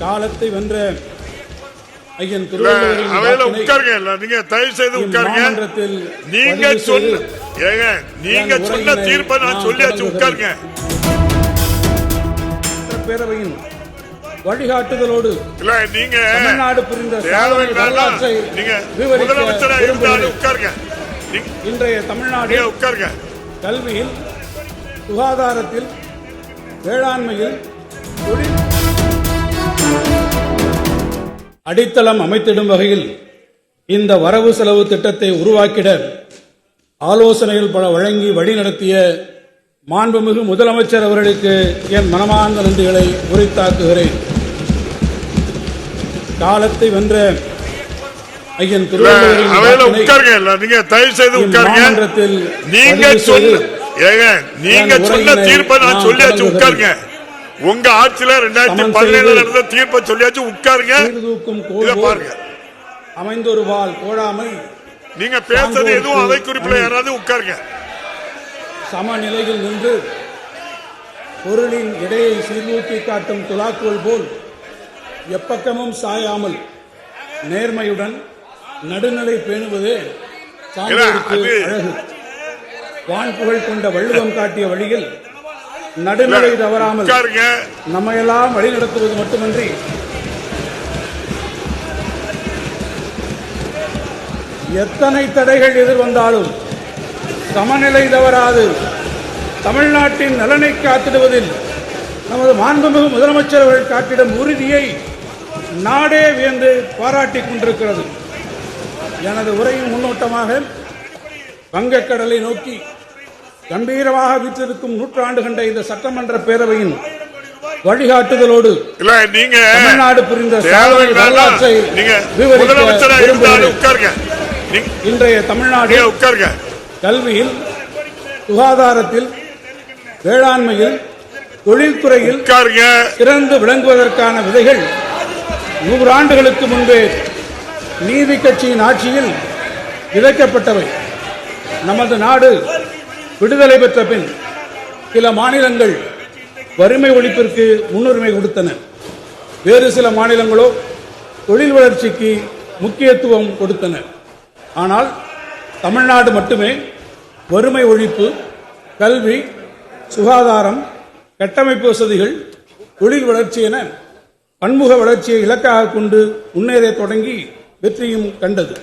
காலத்தை வென்ற ஐயன் நீங்க தயவு செய்து உட்காருங்க நீங்க சொன்ன ஏங்க நீங்க சொன்ன தீர்ப்பை நான் சொல்லியாச்சு. உட்காருங்க பேரவையின் வழிகாட்டுதலோடு இல்ல நீங்க தமிழ்நாடு புரிந்த நீங்க முதலமைச்சரா இருந்தாலும். உட்காருங்க இன்றைய தமிழ்நாடு உட்காருங்க கல்வியில் சுகாதாரத்தில் வேளாண்மையில் அடித்தளம் அமைத்திடும் வகையில் இந்த வரவு செலவு திட்டத்தை உருவாக்கிட ஆலோசனைகள் பல வழங்கி வழிநடத்திய மாண்புமிகு முதலமைச்சர் அவர்களுக்கு என் மனமார்ந்த நன்றிகளை உரித்தாக்குகிறேன். காலத்தை வென்ற ஐயன் நீங்க தயவு செய்து உட்காருங்க. நீங்க சொன்ன சொன்ன தீர்ப்பை நான் சொல்லியாச்சு. உட்காருங்க. உங்க ஆட்சியில ரெண்டாயிரத்தி பதினேழுல இருந்த தீர்ப்பை சொல்லியாச்சு உட்காருங்க. பாருங்க. அமைந்தொரு வாள் கோடாமை நீங்க பேசுறது எதுவும் அவை குறிப்பில். யாராவது உட்காருங்க. சமநிலையில் நின்று பொருளின் இடையை சீர்தூக்கி காட்டும் துலாக்கோல் போல் எப்பக்கமும் சாயாமல் நேர்மையுடன் நடுநிலை பேணுவதே சான்றோருக்கு அது- அழகு. வான்புகழ் கொண்ட வள்ளுவம் காட்டிய வழியில் நடுநிலை தவறாமல் உட்காருங்க. நம்மையெல்லாம் வழிநடத்துவது மட்டுமன்றி எத்தனை தடைகள் எதிர்வந்தாலும் சமநிலை தவறாது. தமிழ்நாட்டின் நலனை காத்திடுவதில் நமது மாண்புமிகு முதலமைச்சர் அவர்கள் காட்டிடும் உறுதியை நாடே வியந்து பாராட்டிக் கொண்டிருக்கிறது. எனது உரையின் முன்னோட்டமாக வங்கக்கடலை நோக்கி கம்பீரமாக வீற்றிருக்கும் நூற்றாண்டு கண்ட இந்த சட்டமன்ற பேரவையின் வழிகாட்டுதலோடு இல்ல நீங்க தமிழ்நாடு புரிந்த வரலாற்றை இன்றைய தமிழ்நாடு உட்காருங்க. கல்வியில் சுகாதாரத்தில் வேளாண்மையில் தொழில்துறையில் சிறந்து விளங்குவதற்கான விதைகள் நூறாண்டுகளுக்கு முன்பே நீதி கட்சியின் ஆட்சியில் விதைக்கப்பட்டவை. நமது நாடு விடுதலை பெற்ற பின் சில மாநிலங்கள் வறுமை ஒழிப்பிற்கு முன்னுரிமை கொடுத்தன. வேறு சில மாநிலங்களோ தொழில் வளர்ச்சிக்கு முக்கியத்துவம் கொடுத்தன. ஆனால் தமிழ்நாடு மட்டுமே வறுமை ஒழிப்பு கல்வி சுகாதாரம் கட்டமைப்பு வசதிகள் தொழில் வளர்ச்சி என பன்முக வளர்ச்சியை இலக்காக கொண்டு முன்னேற தொடங்கி வெற்றியும் கண்டது.